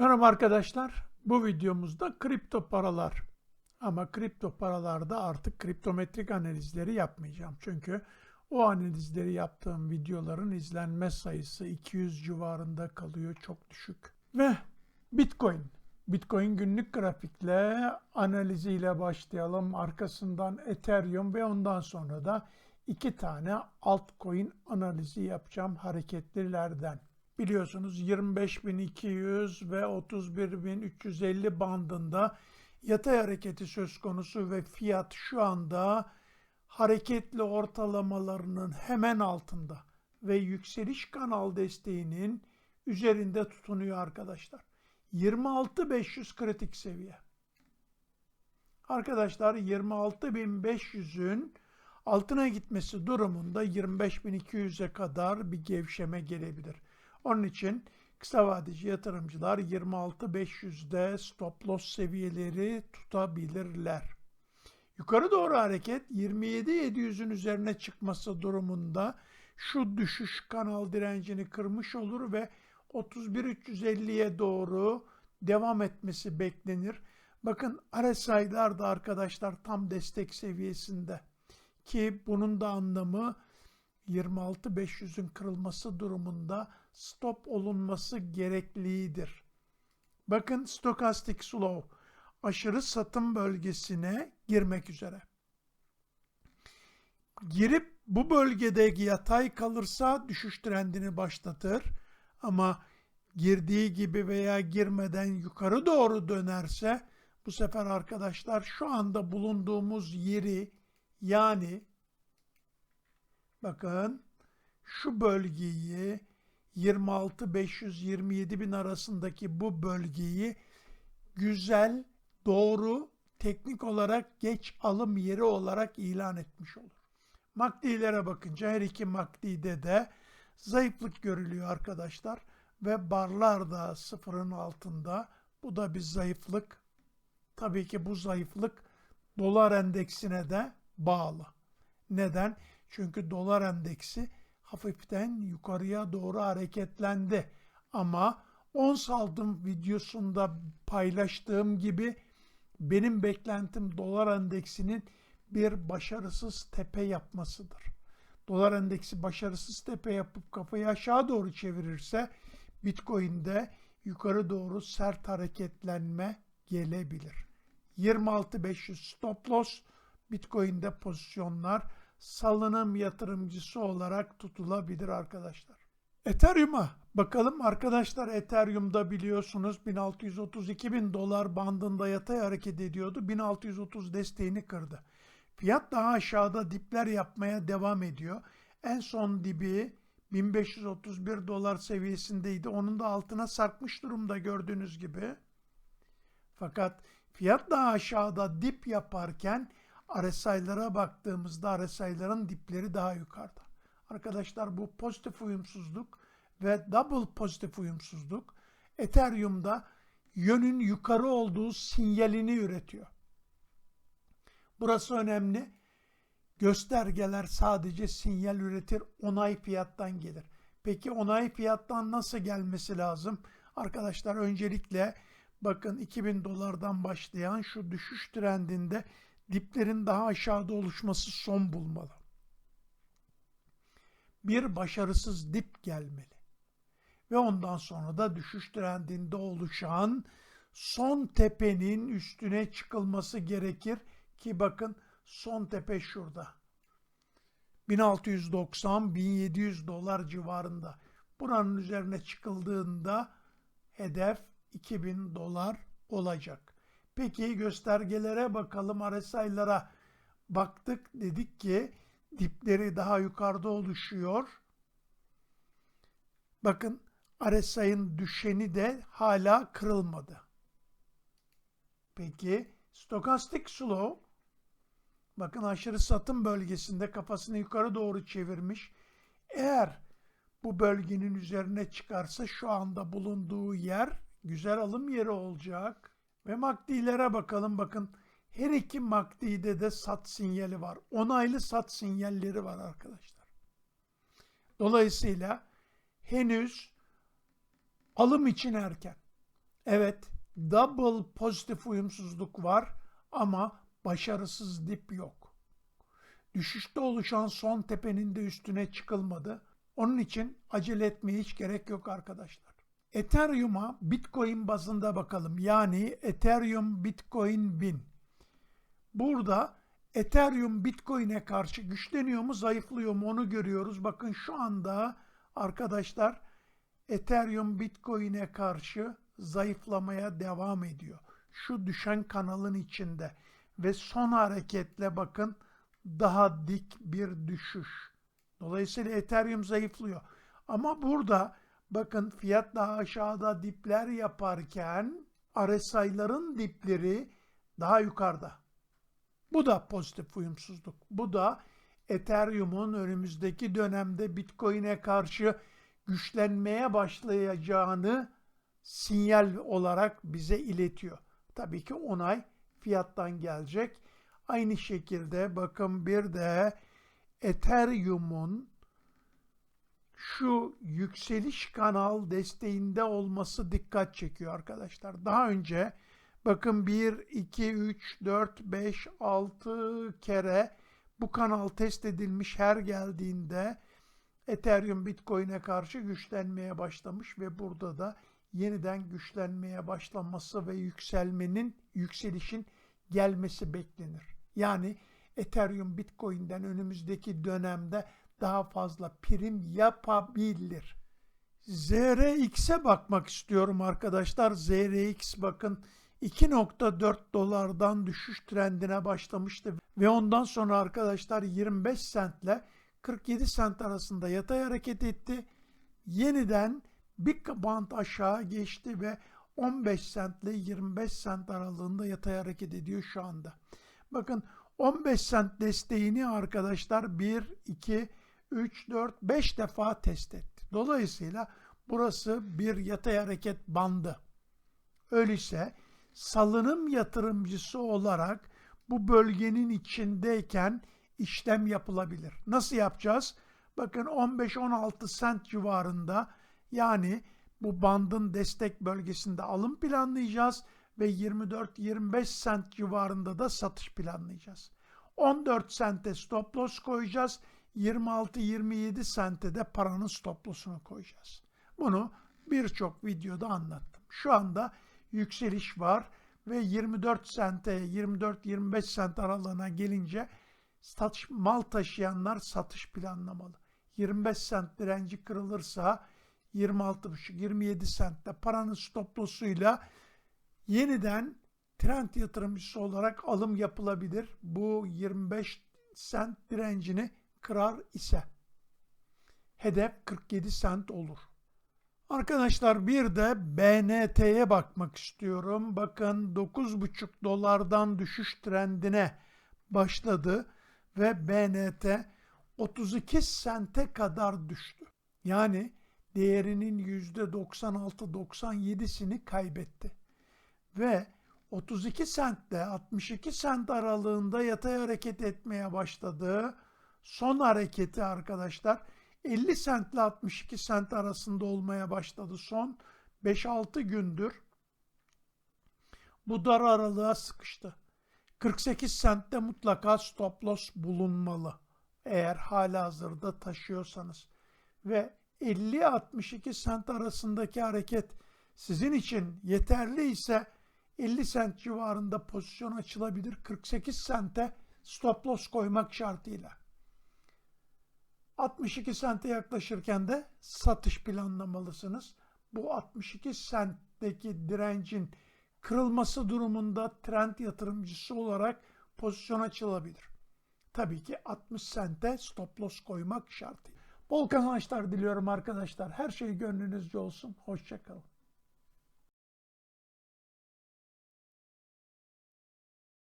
Merhaba arkadaşlar. Bu videomuzda kripto paralar. Ama kripto paralarda artık kriptometrik analizleri yapmayacağım. Çünkü o analizleri yaptığım videoların izlenme sayısı 200 civarında kalıyor. Çok düşük. Ve Bitcoin. Bitcoin günlük grafikle analiziyle başlayalım. Arkasından Ethereum ve ondan sonra da iki tane altcoin analizi yapacağım hareketlilerden. Biliyorsunuz 25.200 ve 31.350 bandında yatay hareketi söz konusu ve fiyat şu anda hareketli ortalamalarının hemen altında ve yükseliş kanal desteğinin üzerinde tutunuyor arkadaşlar. 26.500 kritik seviye. Arkadaşlar 26.500'ün altına gitmesi durumunda 25.200'e kadar bir gevşeme gelebilir. Onun için kısa vadeci yatırımcılar 26.500'de stop loss seviyeleri tutabilirler. Yukarı doğru hareket 27.700'ün üzerine çıkması durumunda şu düşüş kanal direncini kırmış olur ve 31.350'ye doğru devam etmesi beklenir. Bakın RSI'lar da arkadaşlar tam destek seviyesinde ki bunun da anlamı 26.500'ün kırılması durumunda stop olunması gereklidir. Bakın stokastik slow aşırı satım bölgesine girmek üzere. Girip bu bölgedeki yatay kalırsa düşüş trendini başlatır. Ama girdiği gibi veya girmeden yukarı doğru dönerse bu sefer arkadaşlar şu anda bulunduğumuz yeri yani bakın şu bölgeyi 26 500 27 bin arasındaki bu bölgeyi güzel, doğru, teknik olarak geç alım yeri olarak ilan etmiş olur. MACD'lere bakınca her iki MACD'de de zayıflık görülüyor arkadaşlar ve barlar da sıfırın altında. Bu da bir zayıflık. Tabii ki bu zayıflık dolar endeksine de bağlı. Neden? Çünkü dolar endeksi hafiften yukarıya doğru hareketlendi. Ama ons aldım videosunda paylaştığım gibi benim beklentim dolar endeksinin bir başarısız tepe yapmasıdır. Dolar endeksi başarısız tepe yapıp kafayı aşağı doğru çevirirse Bitcoin'de yukarı doğru sert hareketlenme gelebilir. 26.500 stop loss Bitcoin'de pozisyonlar salınım yatırımcısı olarak tutulabilir arkadaşlar. Ethereum'a bakalım arkadaşlar Ethereum'da biliyorsunuz 1632 bin dolar bandında yatay hareket ediyordu. 1630 desteğini kırdı. Fiyat daha aşağıda dipler yapmaya devam ediyor. En son dibi 1531 dolar seviyesindeydi. Onun da altına sarkmış durumda gördüğünüz gibi. Fakat fiyat daha aşağıda dip yaparken RSI'lara baktığımızda RSI'ların dipleri daha yukarıda. Arkadaşlar bu pozitif uyumsuzluk ve double pozitif uyumsuzluk Ethereum'da yönün yukarı olduğu sinyalini üretiyor. Burası önemli. Göstergeler sadece sinyal üretir, onay fiyattan gelir. Peki onay fiyattan nasıl gelmesi lazım? Arkadaşlar öncelikle bakın 2000 dolardan başlayan şu düşüş trendinde diplerin daha aşağıda oluşması son bulmalı. Bir başarısız dip gelmeli. Ve ondan sonra da düşüş trendinde oluşan son tepenin üstüne çıkılması gerekir ki bakın son tepe şurada. 1690-1700 dolar civarında. Buranın üzerine çıkıldığında hedef 2000 dolar olacak. Peki göstergelere bakalım, RSI'lara baktık. Dedik ki dipleri daha yukarıda oluşuyor. Bakın RSI'ın düşeni de hala kırılmadı. Peki stokastik slow bakın aşırı satım bölgesinde kafasını yukarı doğru çevirmiş. Eğer bu bölgenin üzerine çıkarsa şu anda bulunduğu yer güzel alım yeri olacak. Ve MACD'lere bakalım. Bakın her iki MACD'de de sat sinyali var. Onaylı sat sinyalleri var arkadaşlar. Dolayısıyla henüz alım için erken. Evet, double pozitif uyumsuzluk var ama başarısız dip yok. Düşüşte oluşan son tepenin de üstüne çıkılmadı. Onun için acele etmeye hiç gerek yok arkadaşlar. Ethereum'a Bitcoin bazında bakalım. Yani Ethereum Bitcoin 1000. Burada Ethereum Bitcoin'e karşı güçleniyor mu, zayıflıyor mu onu görüyoruz. Bakın şu anda arkadaşlar Ethereum Bitcoin'e karşı zayıflamaya devam ediyor. Şu düşen kanalın içinde ve son hareketle bakın daha dik bir düşüş. Dolayısıyla Ethereum zayıflıyor. Ama burada bakın fiyat daha aşağıda dipler yaparken RSI'ların dipleri daha yukarıda. Bu da pozitif uyumsuzluk. Bu da Ethereum'un önümüzdeki dönemde Bitcoin'e karşı güçlenmeye başlayacağını sinyal olarak bize iletiyor. Tabii ki onay fiyattan gelecek. Aynı şekilde bakın bir de Ethereum'un şu yükseliş kanal desteğinde olması dikkat çekiyor arkadaşlar. Daha önce bakın 1, 2, 3, 4, 5, 6 kere bu kanal test edilmiş her geldiğinde Ethereum Bitcoin'e karşı güçlenmeye başlamış ve burada da yeniden güçlenmeye başlaması ve yükselmenin, yükselişin gelmesi beklenir. Yani Ethereum Bitcoin'den önümüzdeki dönemde daha fazla prim yapabilir. ZRX'e bakmak istiyorum arkadaşlar. ZRX bakın 2.4 dolardan düşüş trendine başlamıştı ve ondan sonra arkadaşlar 25 sentle 47 sent arasında yatay hareket etti. Yeniden bir band aşağı geçti ve 15 sent ile 25 sent aralığında yatay hareket ediyor şu anda. Bakın 15 sent desteğini arkadaşlar 1, 2, 3, 4, 5 defa test etti. Dolayısıyla burası bir yatay hareket bandı. Öyleyse salınım yatırımcısı olarak bu bölgenin içindeyken işlem yapılabilir. Nasıl yapacağız? Bakın 15-16 sent civarında yani bu bandın destek bölgesinde alım planlayacağız ve 24-25 sent civarında da satış planlayacağız. 14 sente stop loss koyacağız. 26-27 sente de paranın stop loss'unu koyacağız. Bunu birçok videoda anlattım. Şu anda yükseliş var ve 24 sente 24-25 sent aralığına gelince satış, mal taşıyanlar satış planlamalı. 25 sent direnci kırılırsa 26,5-27 sentte paranın stop loss'uyla yeniden trend yatırımcısı olarak alım yapılabilir. Bu 25 sent direncini kırar ise hedef 47 sent olur. Arkadaşlar bir de BNT'ye bakmak istiyorum. Bakın 9,5 dolardan düşüş trendine başladı ve BNT 32 sente kadar düştü. Yani değerinin %96-97'sini kaybetti. Ve 32 sentle 62 sent aralığında yatay hareket etmeye başladığı son hareketi arkadaşlar 50 sent ile 62 sent arasında olmaya başladı son 5-6 gündür. Bu dar aralığa sıkıştı. 48 sentte mutlaka stop loss bulunmalı. Eğer hala hazırda taşıyorsanız. Ve 50-62 sent arasındaki hareket sizin için yeterli ise 50 sent civarında pozisyon açılabilir. 48 sente stop loss koymak şartıyla. 62 sente yaklaşırken de satış planlamalısınız. Bu 62 sentteki direncin kırılması durumunda trend yatırımcısı olarak pozisyon açılabilir. Tabii ki 60 sente stop loss koymak şartıyla. Bol kazançlar diliyorum arkadaşlar. Her şey gönlünüzce olsun. Hoşçakalın.